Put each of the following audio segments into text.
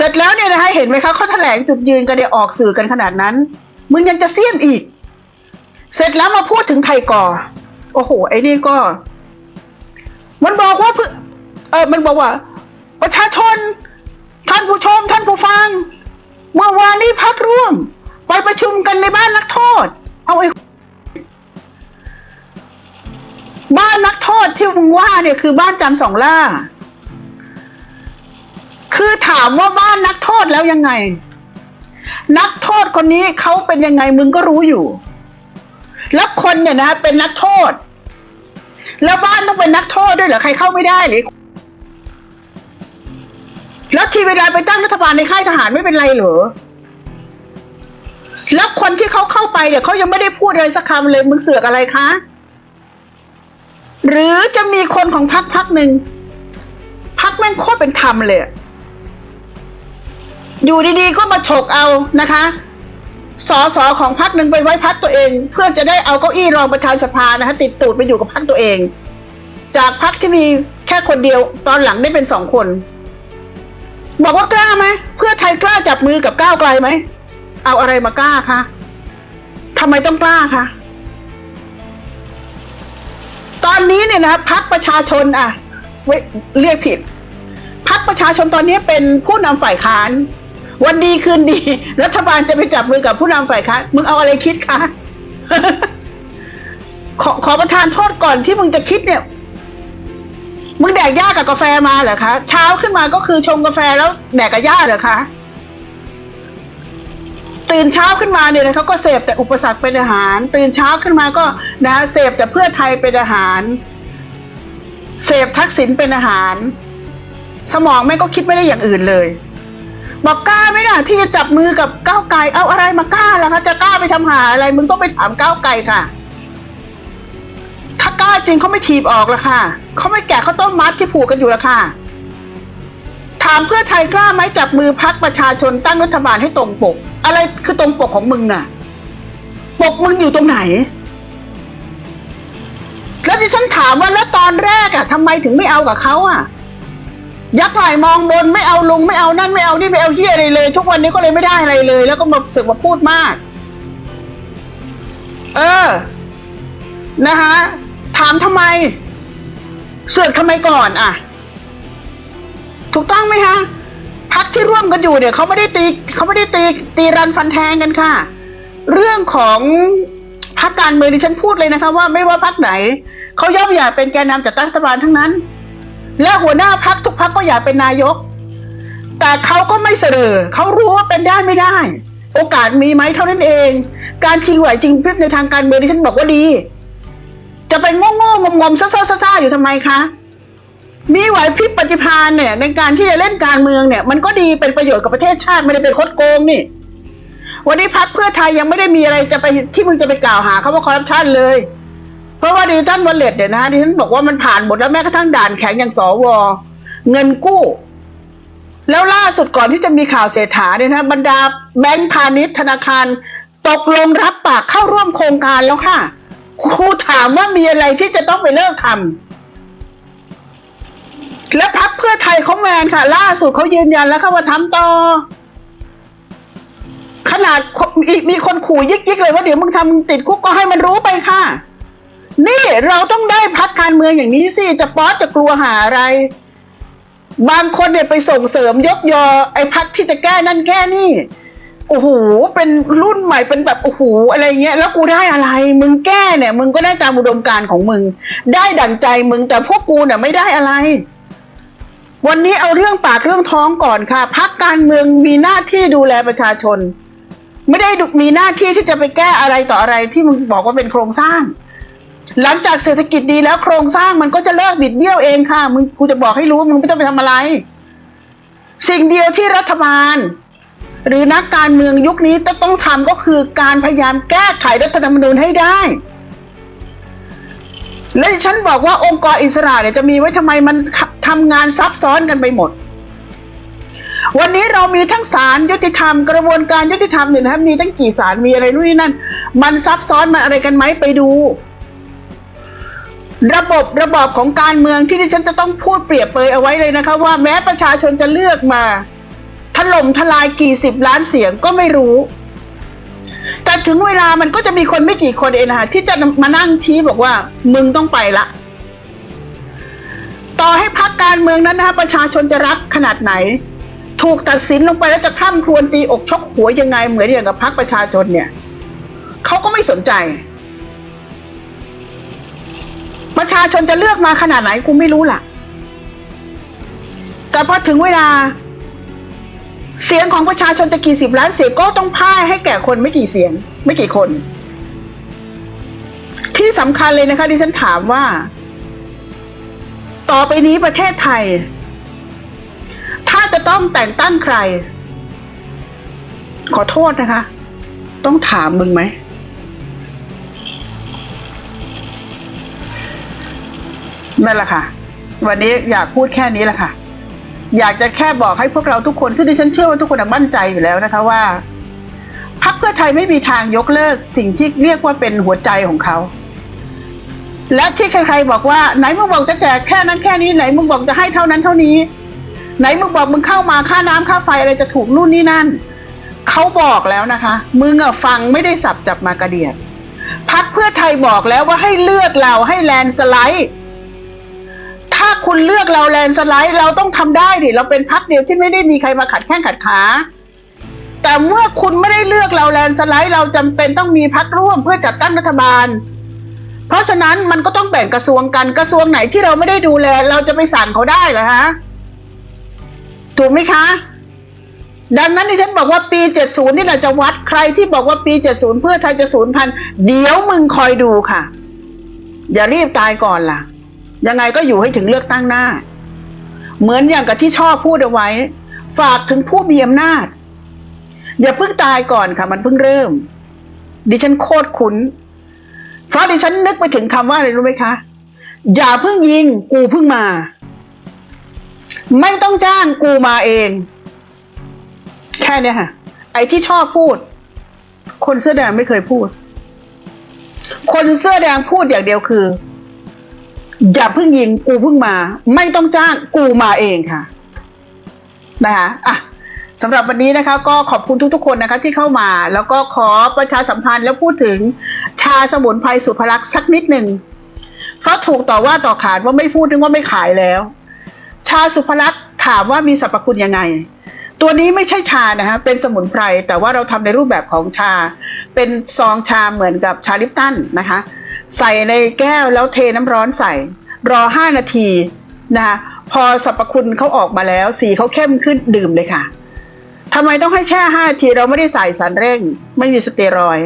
เสร็จแล้วเนี่ยนะคะเห็นไหมคะเขาแถลงจุดยืนกันเนี่ยออกสื่อกันขนาดนั้น มึงยังจะเสี้ยมอีก เสร็จแล้วมาพูดถึงไทยก่อ โอ้โห ไอ้นี่ก็ มันบอกว่าเอเออมันบอกว่า ประชาชน ท่านผู้ชม ท่านผู้ฟัง เมื่อวานนี้พักร่วม ไปประชุมกันในบ้านนักโทษ เอาไอ้บ้านนักโทษที่มึงว่าเนี่ยคือบ้านจำสองล่า คือถามว่าบ้านนักโทษแล้วยังไง นักโทษคนนี้เขาเป็นยังไงมึงก็รู้อยู่ แล้วคนเนี่ยนะเป็นนักโทษ แล้วบ้านต้องเป็นนักโทษด้วยเหรอใครเข้าไม่ได้หรือแล้วทีเวลาไปตั้งรัฐบาลในค่ายทหารไม่เป็นไรเหรอแล้วคนที่เขาเข้าไปเนี่ยเขายังไม่ได้พูดอะไรสักคำเลยมึงเสือกอะไรคะ หรือจะมีคนของพักพักหนึ่งพักแม่งโคตรเป็นธรรมเลย อยู่ดีๆก็มาฉกเอานะคะสอสอของพักหนึ่งไปไว้พักตัวเอง เพื่อจะได้เอาเก้าอี้รองประธานสภานะคะติดตูดไปอยู่กับพักตัวเอง จากพักที่มีแค่คนเดียวตอนหลังได้เป็นสองคน บอกว่ากล้าไหมเพื่อไทยกล้าจับมือกับก้าวไกลไหมเอาอะไรมากล้าคะทำไมต้องกล้าคะตอนนี้เนี่ยนะพักประชาชนอะเว้ยเรียกผิดพักประชาชนตอนนี้เป็นผู้นำฝ่ายค้าน วันดีคืนดี รัฐบาลจะไปจับมือกับผู้นำฝ่ายค้านมึงเอาอะไรคิดคะขอขอประทานโทษก่อนที่มึงจะคิดเนี่ย มึงแดกหญ้ากับกาแฟมาเหรอคะ เช้าขึ้นมาก็คือชงกาแฟแล้วแดกกับหญ้าเหรอคะ ตื่นเช้าขึ้นมาเนี่ยนะเขาก็เสพแต่อุปสรรคเป็นอาหาร ตื่นเช้าขึ้นมาก็นะเสพแต่เพื่อไทยเป็นอาหาร เสพทักษิณเป็นอาหาร สมองแม่ก็คิดไม่ได้อย่างอื่นเลย บอกกล้าไหมล่ะที่จะจับมือกับก้าวไกลเอาอะไรมากล้าล่ะคะจะกล้าไปทำหาอะไรมึงต้องไปถามก้าวไกลค่ะ ถ้ากล้าจริงเขาไม่ถีบออกละค่ะเขาไม่แกะเขาต้มมัดที่ผูกกันอยู่ละค่ะ ถามเพื่อไทยกล้าไหมจับมือพักประชาชนตั้งรัฐบาลให้ตรงปก อะไรคือตรงปกของมึงน่ะ ปกมึงอยู่ตรงไหน แล้วที่ฉันถามว่าแล้วตอนแรกอะทำไมถึงไม่เอากับเขาอะ ยักษ์ไหลมองบนไม่เอาลุงไม่เอานั่นไม่เอานี่ไม่เอาเฮียอะไรเลย ทุกวันนี้ก็เลยไม่ได้อะไรเลย แล้วก็มาสึกมาพูดมาก เออ นะคะถามทำไม เสือกทำไมก่อนอะถูกต้องไหมคะพักที่ร่วมกันอยู่เนี่ยเขาไม่ได้ตีเขาไม่ได้ตีตีรันฟันแทงกันค่ะ เรื่องของพักการเมืองดิฉันพูดเลยนะคะ ว่าไม่ว่าพักไหนเขาย่อมอยากเป็นแกนนำจัดตั้งรัฐบาลทั้งนั้น และหัวหน้าพักทุกพักก็อยากเป็นนายก แต่เขาก็ไม่เสนอเขารู้ว่าเป็นได้ไม่ได้ โอกาสมีไหมเท่านั้นเอง การชิงไหวชิงพริบในทางการเมืองดิฉันบอกว่าดี จะไปโง่โง่งมงมๆซ่าซ่าอยู่ทำไมคะมีไหวพริบปฏิภาณเนี่ยในการที่จะเล่นการเมืองเนี่ยมันก็ดีเป็นประโยชน์กับประเทศชาติไม่ได้เป็นคดโกงนี่วันนี้พักเพื่อไทยยังไม่ได้มีอะไรจะไปที่มึงจะไปกล่าวหาเขาว่าคอร์รัปชันเลย เพราะว่าดิท่านวอลเล็ตเนี่ยนะดิฉันบอกว่ามันผ่านหมดแล้วแม้กระทั่งด่านแข็งอย่างสว เงินกู้ แล้วล่าสุดก่อนที่จะมีข่าวเศรษฐาเนี่ยนะบรรดาแบงก์พาณิชย์ธนาคาร ตกลงรับปากเข้าร่วมโครงการแล้วค่ะครูถามว่ามีอะไรที่จะต้องไปเลิกทำและพักเพื่อไทยเขาแมนค่ะ ล่าสุดเขายืนยันแล้วค่ะว่าทำต่อ ขนาดมีคนขู่ยิกๆเลยว่าเดี๋ยวมึงทำติดคุกก็ให้มันรู้ไปค่ะ นี่เราต้องได้พักการเมืองอย่างนี้สิ จะป๊อตจะกลัวหาอะไร บางคนเนี่ยไปส่งเสริมยกยอ ไอ้พักที่จะแก้นั่นแก้นี่ โอ้โห เป็นรุ่นใหม่เป็นแบบโอ้โหอะไรเงี้ย แล้วกูได้อะไร มึงแก้เนี่ย มึงก็ได้ตามอุดมการของมึง ได้ดั่งใจมึงแต่พวกกูเนี่ยไม่ได้อะไร วันนี้เอาเรื่องปากเรื่องท้องก่อนค่ะ พักการเมืองมีหน้าที่ดูแลประชาชน ไม่ได้มีหน้าที่ที่จะไปแก้อะไรต่ออะไรที่มึงบอกว่าเป็นโครงสร้าง หลังจากเศรษฐกิจดีแล้วโครงสร้างมันก็จะเลิกบิดเบี้ยวเองค่ะ มึงกูจะบอกให้รู้มึงไม่ต้องไปทำอะไร สิ่งเดียวที่รัฐบาล หรือนักการเมืองยุคนี้จะต้องทำก็คือการพยายามแก้ไขรัฐธรรมนูญให้ได้ และฉันบอกว่าองค์กรอิสระเนี่ยจะมีไว้ทำไมมันทำงานซับซ้อนกันไปหมด วันนี้เรามีทั้งศาลยุติธรรม กระบวนการยุติธรรมเนี่ยนะครับมีตั้งกี่ศาลมีอะไรนู่นนี่นั่น มันซับซ้อนมันอะไรกันไหมไปดู ระบบระบอบของการเมืองที่ดิฉันจะต้องพูดเปรียบเปยเอาไว้เลยนะคะ ว่าแม้ประชาชนจะเลือกมาทล่มทลายกี่สิบล้านเสียงก็ไม่รู้ แต่ถึงเวลามันก็จะมีคนไม่กี่คนเองนะคะที่จะมานั่งชี้บอกว่า มึงต้องไปละ ต่อให้พักการเมืองนั้นนะคะประชาชนจะรักขนาดไหน ถูกตัดสินลงไปแล้วจะคร่ำครวญตีอกชกหัวยังไงเหมือนอย่างกับพักประชาชนเนี่ยเขาก็ไม่สนใจ ประชาชนจะเลือกมาขนาดไหนกูไม่รู้ล่ะ แต่พอถึงเวลา เสียงของประชาชนจะกี่สิบล้านเสียงก็ต้องพ่ายให้แก่คนไม่กี่เสียง ไม่กี่คน ที่สำคัญเลยนะคะดิฉันถามว่า ต่อไปนี้ประเทศไทย ถ้าจะต้องแต่งตั้งใคร ขอโทษนะคะ ต้องถามมึงไหม นั่นแหละค่ะ วันนี้อยากพูดแค่นี้แหละค่ะ อยากจะแค่บอกให้พวกเราทุกคนซึ่งดิฉันเชื่อว่าทุกคนน่ะมั่นใจอยู่แล้วนะคะว่าพรรคเพื่อไทยไม่มีทางยกเลิกสิ่งที่เรียกว่าเป็นหัวใจของเขา และที่ใครๆบอกว่าไหนมึงบอกจะแจกแค่นั้นแค่นี้ไหนมึงบอกจะให้เท่านั้นเท่านี้ ไหนมึงบอกมึงเข้ามาค่าน้ำค่าไฟอะไรจะถูกนู่นนี่นั่นเขาบอกแล้วนะคะ มึงอะฟังไม่ได้สับจับมากระเดียดพักเพื่อไทยบอกแล้วว่าให้เลือกเราให้แลนสไลด์ คุณเลือกเราแลนสไลด์ เราต้องทำได้ดิเราเป็นพักเดียวที่ไม่ได้มีใครมาขัดแข้งขัดขา แต่เมื่อคุณไม่ได้เลือกเราแลนสไลด์ เราจำเป็นต้องมีพักร่วมเพื่อจัดตั้งรัฐบาล เพราะฉะนั้นมันก็ต้องแบ่งกระทรวงกันกระทรวงไหนที่เราไม่ได้ดูแล เราจะไปสั่งเขาได้เหรอฮะถูกไหมคะ ดังนั้นที่ฉันบอกว่าปี 70 นี่แหละจะวัดใครที่บอกว่าปี 70 เพื่อไทยจะสูญพันเดี๋ยวมึงคอยดูค่ะ อย่ารีบตายก่อนล่ะ ยังไงก็อยู่ให้ถึงเลือกตั้งหน้า เหมือนอย่างกับที่ชอบพูดเอาไว้ ฝากถึงผู้มีอำนาจ อย่าเพิ่งตายก่อนค่ะ มันเพิ่งเริ่ม ดิฉันโคตรคุ้น เพราะดิฉันนึกไปถึงคำว่าอะไรรู้ไหมคะ อย่าเพิ่งยิง กูเพิ่งมา ไม่ต้องจ้างกูมาเอง แค่นี้ค่ะ ไอ้ที่ชอบพูด คนเสื้อแดงไม่เคยพูด คนเสื้อแดงพูดอย่างเดียวคือ อย่าเพิ่งยิงกูเพิ่งมา ไม่ต้องจ้างกูมาเองค่ะนะคะอะสำหรับวันนี้นะคะก็ขอบคุณทุกๆ คนนะคะที่เข้ามา แล้วก็ขอประชาสัมพันธ์แล้วพูดถึงชาสมุนไพรสุภลักษณ์สักนิดหนึ่งเพราะถูกต่อว่าต่อขานว่าไม่พูดนึกว่าไม่ขายแล้ว ชาสุภลักษณ์ถามว่ามีสรรพคุณยังไง ตัวนี้ไม่ใช่ชานะคะเป็นสมุนไพรแต่ว่าเราทำในรูปแบบของชา เป็นซองชาเหมือนกับชาลิปตันนะคะ ใส่ในแก้วแล้วเทน้ำร้อนใส่ รอ 5 นาทีนะคะพอสรรพคุณเขาออกมาแล้ว สีเขาเข้มขึ้นดื่มเลยค่ะทำไมต้องให้แช่ 5 นาทีเราไม่ได้ใส่สารเร่ง ไม่มีสเตียรอย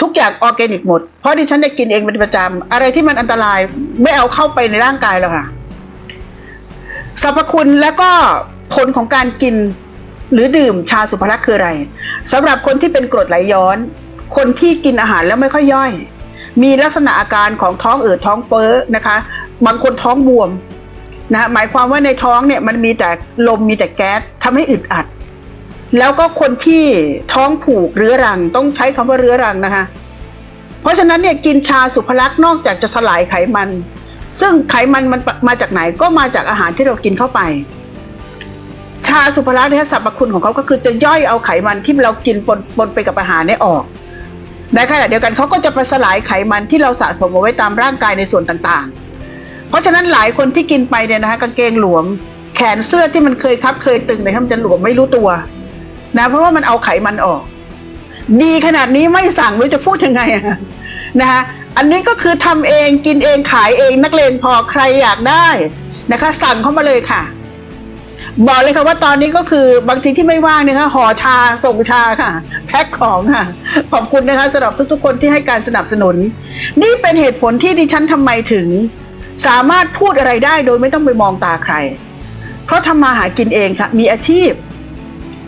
ทุกอย่างออร์แกนิกหมด เพราะดิฉันได้กินเองเป็นประจำอะไรที่มันอันตรายไม่เอาเข้าไปในร่างกายหรอกค่ะสรรพคุณและก็ผลของการกินหรือดื่มชาสุภลักษณ์คืออะไรสำหรับคนที่เป็นกรดไหลย้อน คนที่กินอาหารแล้วไม่ค่อยย่อย มีลักษณะอาการของท้องอืดท้องเฟ้อนะคะ บางคนท้องบวมนะหมายความว่าในท้องเนี่ยมันมีแต่ลมมีแต่แก๊สทำให้อึดอัด แล้วก็คนที่ท้องผูกเรื้อรังต้องใช้คำว่าเรื้อรังนะคะ เพราะฉะนั้นเนี่ยกินชาสุภลักษณ์นอกจากจะสลายไขมัน ซึ่งไขมันมันมาจากไหนก็มาจากอาหารที่เรากินเข้าไป ชาสุภลักษณ์เนี่ยสรรพคุณของเขาก็คือจะย่อยเอาไขมันที่เรากินปนปนไปกับอาหารเนี่ยออก ในขณะเดียวกันเขาก็จะไปสลายไขมันที่เราสะสมเอาไว้ตามร่างกายในส่วนต่างๆ เพราะฉะนั้นหลายคนที่กินไปเนี่ยนะคะกางเกงหลวม แขนเสื้อที่มันเคยคับเคยตึงเนี่ยมันจะหลวมไม่รู้ตัวนะเพราะว่ามันเอาไขมันออก ดีขนาดนี้ไม่สั่งไม่รู้จะพูดยังไงนะคะอันนี้ก็คือทำเองกินเองขายเองนักเลงพอใครอยากได้นะคะ สั่งเข้ามาเลยค่ะ บอกเลยค่ะว่าตอนนี้ก็คือบางทีที่ไม่ว่างนะคะห่อชาส่งชาค่ะ แพ็คของค่ะ ขอบคุณนะคะสำหรับทุกๆ คนที่ให้การสนับสนุน นี่เป็นเหตุผลที่ดิฉันทำไมถึง สามารถพูดอะไรได้โดยไม่ต้องไปมองตาใคร เพราะทำมาหากินเองค่ะ มีอาชีพ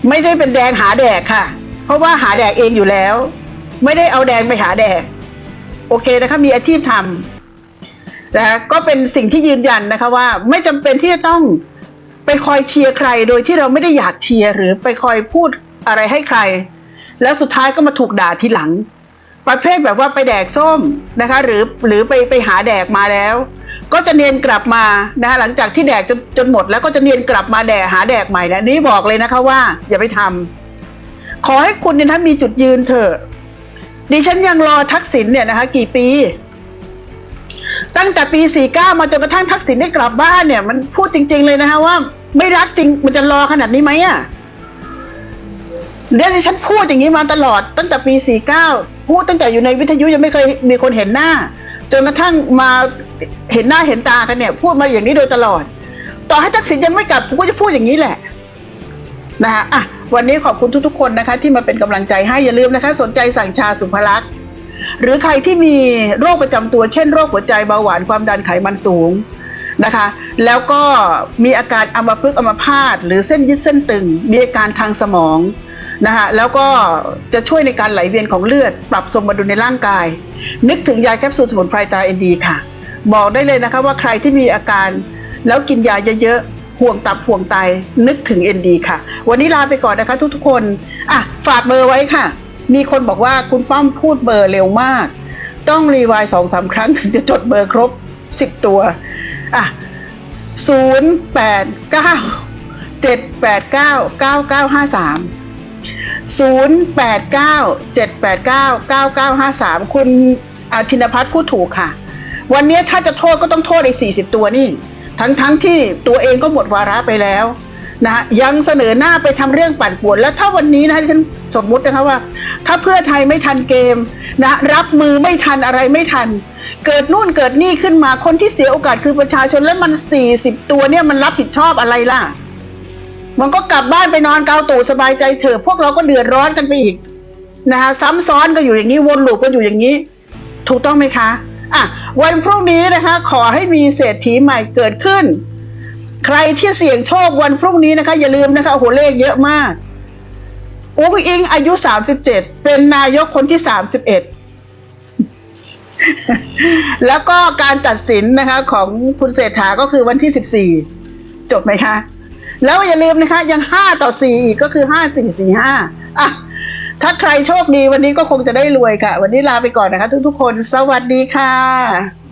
ไม่ได้เป็นแดงหาแดกค่ะ เพราะว่าหาแดกเองอยู่แล้ว ไม่ได้เอาแดงไปหาแดก โอเคนะคะมีอาชีพทำนะคะก็เป็นสิ่งที่ยืนยันนะคะว่า ไม่จำเป็นที่จะต้องไปคอยเชียร์ใครโดยที่เราไม่ได้อยากเชียร์หรือไปคอยพูดอะไรให้ใคร แล้วสุดท้ายก็มาถูกด่าทีหลัง ประเภทแบบว่าไปแดกส้มนะคะ หรือหรือไปไปหาแดกมาแล้ว ก็จะเนียนกลับมานะคะหลังจากที่แดกจนจนหมด แล้วก็จะเนียนกลับมาแดกหาแดกใหม่นะนี่บอกเลยนะคะว่า อย่าไปทำขอให้คุณเนี่ยนะมีจุดยืนเถอะดิฉันยังรอทักษิณเนี่ยนะคะ กี่ปี ตั้งแต่ปี 49 มาจนกระทั่งทักษิณได้กลับบ้านเนี่ย มันพูดจริง ๆ เลยนะคะว่า ไม่รักจริงมันจะรอขนาดนี้ไหมอะ่ะ เดี๋ยวดิฉันพูดอย่างนี้มาตลอดตั้งแต่ปี 49 พูดตั้งแต่อยู่ในวิทยุยังไม่เคยมีคนเห็นหน้า จนกระทั่งมาเห็นหน้าเห็นตากันเนี่ย พูดมาอย่างนี้โดยตลอด ต่อให้ทักษิณยังไม่กลับผมก็จะพูดอย่างนี้แหละนะคะอะวันนี้ขอบคุณทุกๆ คนนะคะ ที่มาเป็นกำลังใจให้อย่าลืมนะคะ สนใจสั่งชาสุภลักษณ์หรือใครที่มีโรคประจำตัวเช่นโรคหัวใจเบาหวานความดันไขมันสูงนะคะ แล้วก็มีอาการอัมพฤกษ์อัมพาตหรือเส้นยึดเส้นตึง มีอาการทางสมอง นะคะแล้วก็จะช่วยในการไหลเวียนของเลือด ปรับสมดุลในร่างกาย นึกถึงยาแคปซูลสมุนไพรตราเอ็นดีค่ะ บอกได้เลยนะคะว่าใครที่มีอาการแล้วกินยาเยอะๆ ห่วงตับห่วงไตนึกถึง ND ค่ะ วันนี้ลาไปก่อนนะคะทุกๆคนอะฝากเบอร์ไว้ค่ะ มีคนบอกว่าคุณป้อมพูดเบอร์เร็วมาก ต้องรีวซ์สองสามครั้งถึงจะจดเบอร์ครบ 10 ตัวอะ0 8 9 7 8 9 9 9 5 3 0 8 9 7 8 9 9 9 5 3 คุณอาธินพัฒน์พูดถูกค่ะ วันนี้ถ้าจะโทษก็ต้องโทษใน40 ตัวนี่ ทั้งทั้งที่ตัวเองก็หมดวาระไปแล้วนะฮะยังเสนอหน้าไปทำเรื่องปั่นป่วน แล้วถ้าวันนี้นะที่ฉันสมมุตินะคะว่า ถ้าเพื่อไทยไม่ทันเกมนะรับมือไม่ทันอะไรไม่ทัน เกิดนู่นเกิดนี่ขึ้นมาคนที่เสียโอกาสคือประชาชนแล้วมัน 40 ตัวเนี่ยมันรับผิดชอบอะไรล่ะ มันก็กลับบ้านไปนอนเกาตู่สบายใจเฉยพวกเราก็เดือดร้อนกันไปอีกนะคะซ้ำซ้อนกันอยู่อย่างนี้วนลูปกันอยู่อย่างนี้ ถูกต้องไหมคะอะวันพรุ่งนี้นะคะ ขอให้มีเศรษฐีใหม่เกิดขึ้น ใครที่เสี่ยงโชควันพรุ่งนี้นะคะ อย่าลืมนะคะโอ้โหเลขเยอะมากอุ้งอิงอายุ 37 เป็นนายกคนที่ 31 แล้วก็การตัดสินนะคะของคุณเศรษฐาก็คือวันที่ 14 จบไหมคะ แล้วอย่าลืมนะคะ ยังห้าต่อสี่อีกก็คือ5 4 4 5อะถ้าใครโชคดีวันนี้ก็คงจะได้รวยค่ะ วันนี้ลาไปก่อนนะคะ ทุกๆคน สวัสดีค่ะ